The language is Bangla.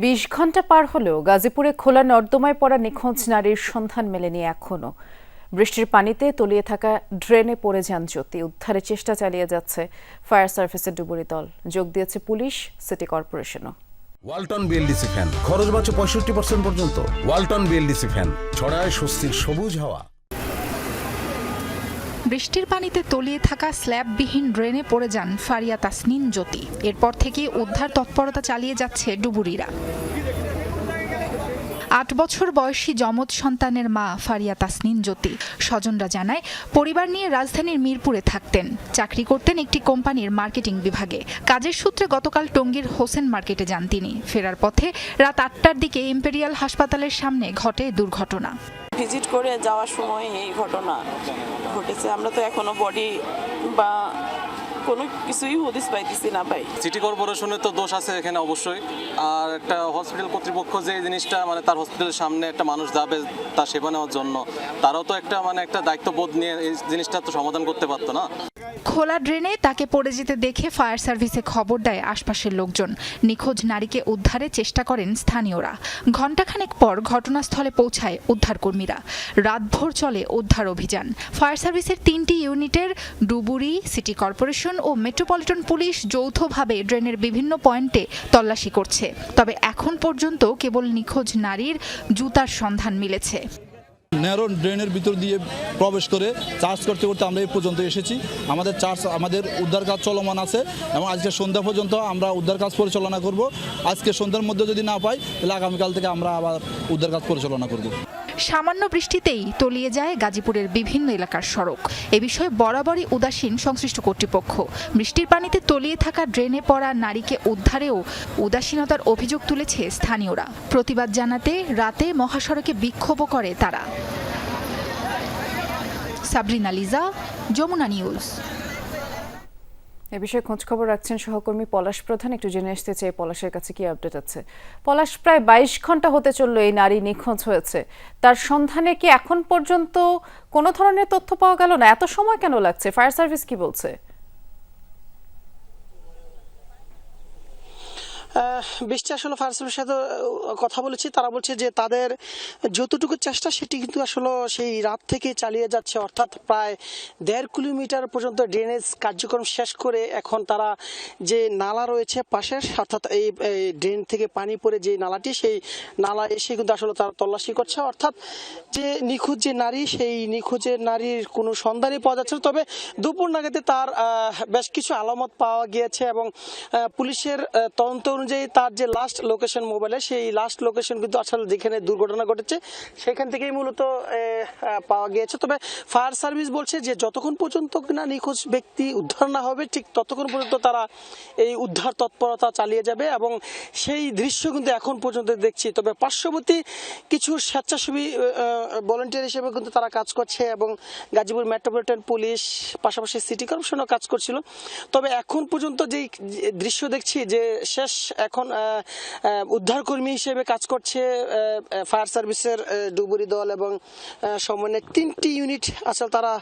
বিশ ঘণ্টা পার হলেও গাজীপুরে খোলা নর্দমায় পড়া নিখোঁজ নারীর সন্ধান মেলেনি এখনও। বৃষ্টির পানিতে তলিয়ে থাকা ড্রেনে পড়ে যান জ্যোতি। উদ্ধারের চেষ্টা চালিয়ে যাচ্ছে ফায়ার সার্ভিসের ডুবুরি দল। যোগ দিয়েছে police, city কর্পোরেশনও। Walton BLDC fan. খরচ বাঁচে পঁয়ষট্টি পার্সেন্ট পর্যন্ত। Walton BLDC fan. ছড়ায় স্বস্তির সবুজ হাওয়া। বৃষ্টির পানিতে তলিয়ে থাকা স্ল্যাববিহীন ড্রেনে পড়ে যান ফারিয়া তাসনিন জ্যোতি। এরপর থেকে উদ্ধার তৎপরতা চালিয়ে যাচ্ছে ডুবুরিরা। আট বছর বয়সী যমজ সন্তানের মা ফারিয়া তাসনিন জ্যোতি। স্বজনরা জানায়, পরিবার নিয়ে রাজধানীর মিরপুরে থাকতেন। চাকরি করতেন একটি কোম্পানির মার্কেটিং বিভাগে। কাজের সূত্রে গতকাল টঙ্গীর হোসেন মার্কেটে যান তিনি। ফেরার পথে রাত আটটার দিকে ইম্পেরিয়াল হাসপাতালের সামনে ঘটে দুর্ঘটনা। ভিজিট করে যাওয়ার সময় এই ঘটনা ঘটেছে। আমরা তো এখনও বডি বা কোনো কিছুই হদিস পাইতেছি না ভাই। সিটি কর্পোরেশনের তো দোষ আছে এখানে অবশ্যই। আর একটা হসপিটাল কর্তৃপক্ষ যে জিনিসটা মানে তার হসপিটালের সামনে একটা মানুষ যাবে তার সেবা নেওয়ার জন্য তারাও তো একটা মানে একটা দায়িত্ববোধ নিয়ে এই জিনিসটা তো সমাধান করতে পারতো না। খোলা ড্রেনে তাকে পড়ে যেতে দেখে ফায়ার সার্ভিসে খবর দেয় আশপাশের লোকজন। নিখোঁজ নারীকে উদ্ধারে চেষ্টা করেন স্থানীয়রা। ঘণ্টাখানেক পর ঘটনাস্থলে পৌঁছায় উদ্ধারকর্মীরা। রাতভর চলে উদ্ধার অভিযান। ফায়ার সার্ভিসের তিনটি ইউনিটের ডুবুরি সিটি কর্পোরেশন ও মেট্রোপলিটন পুলিশ যৌথভাবে ড্রেনের বিভিন্ন পয়েন্টে তল্লাশি করছে। তবে এখন পর্যন্ত কেবল নিখোঁজ নারীর জুতার সন্ধান মিলেছে। ন্যারো ড্রেনের ভিতর দিয়ে প্রবেশ করে চার্জ করতে করতে আমরা এই পর্যন্ত এসেছি। আমাদের চার্জ, আমাদের উদ্ধার কাজ চলমান আছে এবং আজকে সন্ধ্যা পর্যন্ত আমরা উদ্ধার কাজ পরিচালনা করব। আজকে সন্ধ্যার মধ্যে যদি না পাই, তাহলে আগামীকাল থেকে আমরা আবার উদ্ধার কাজ পরিচালনা করব। সামান্য বৃষ্টিতেই তলিয়ে যায় গাজীপুরের বিভিন্ন এলাকার সড়ক। এ বিষয়ে বরাবরই উদাসীন সংশ্লিষ্ট কর্তৃপক্ষ। বৃষ্টির পানিতে তলিয়ে থাকা ড্রেনে পড়া নারীকে উদ্ধারেও উদাসীনতার অভিযোগ তুলেছে স্থানীয়রা। প্রতিবাদ জানাতে রাতে মহাসড়কে বিক্ষোভও করে তারা। সাবরিনা লিজা, যমুনা নিউজ। এ বিষয়ে খোঁজ খবর রাখছেন সহকর্মী পলাশ প্রধান। একটু জেনে আসতে চাই পলাশের কাছে কি আপডেট আছে? পলাশ, প্রায় বাইশ ঘণ্টা হতে চলল এই নারী নিখোঁজ হয়েছে। তার সন্ধানে কি এখন পর্যন্ত কোনো ধরনের তথ্য পাওয়া গেল না? এত সময় কেন লাগছে? ফায়ার সার্ভিস কি বলছে? বৃষ্টি আসলে ফায়ার সার্ভিসের সাথে কথা বলেছি। তারা বলছে যে তাদের যতটুকু চেষ্টা, সেটি কিন্তু আসলে সেই রাত থেকে চালিয়ে যাচ্ছে। অর্থাৎ প্রায় দেড় কিলোমিটার পর্যন্ত ড্রেনেজ কার্যক্রম শেষ করে এখন তারা যে নালা রয়েছে পাশের, অর্থাৎ এই ড্রেন থেকে পানি পড়ে যে নালাটি, সেই নালা এসে কিন্তু আসলে তারা তল্লাশি করছে। অর্থাৎ যে নিখোঁজ যে নারী, সেই নিখোঁজের নারীর কোনো সন্ধানই পাওয়া যাচ্ছে তবে দুপুর নাগাদে তার বেশ কিছু আলামত পাওয়া গিয়েছে এবং পুলিশের তদন্ত অনুযায়ী তার যে লাস্ট লোকেশন মোবাইলে সেই লাস্ট লোকেশন কিন্তু আসলে যেখানে দুর্ঘটনা ঘটেছে, সেখান থেকেই মূলত পাওয়া গিয়েছে। তবে ফায়ার সার্ভিস বলছে যে, যতক্ষণ পর্যন্ত কিনা নিখোঁজ ব্যক্তি উদ্ধার না হবে, ঠিক ততক্ষণ পর্যন্ত তারা এই উদ্ধার তৎপরতা চালিয়ে যাবে এবং সেই দৃশ্য কিন্তু এখন পর্যন্ত দেখছি। তবে পার্শ্ববর্তী কিছু স্বেচ্ছাসেবী ভলেন্টিয়ার হিসেবে কিন্তু তারা কাজ করছে এবং গাজীপুর মেট্রোপলিটন পুলিশ পাশাপাশি সিটি কর্পোরেশনও কাজ করছিল। তবে এখন পর্যন্ত যেই দৃশ্য দেখছি যে শেষ এখন উদ্ধারকর্মী হিসেবে কাজ করছে ফায়ার সার্ভিসের ডুবুরি দল এবং সমন্বয়ে তিনটি ইউনিট আসলে তারা